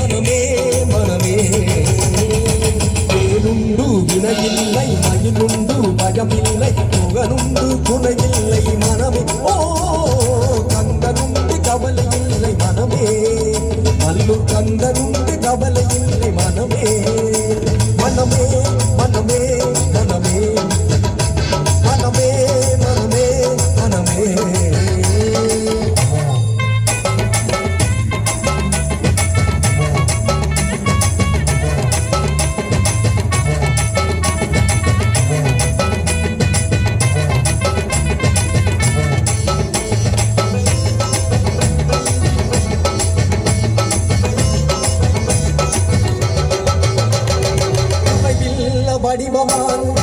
மனமே மனமே. வேலுண்டு வினையில்லை மயிலுண்டு பயமில்லை முகனுண்டு குணையில்லை மனமே. ஓ கந்தனுண்டு கவலை இல்லை மனமே. அல்லு கந்தனுண்டு கவலை இல்லை மனமே. மனமே. படிமமான்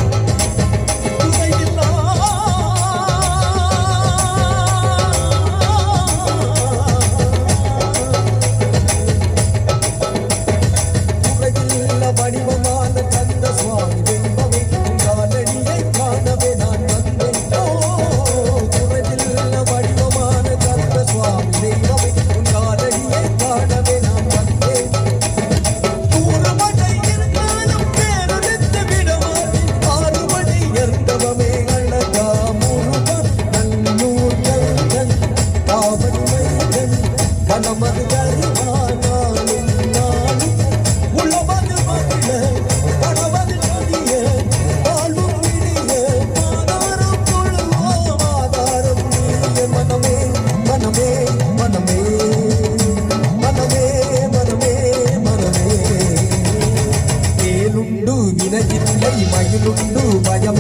Кубаня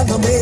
cuando me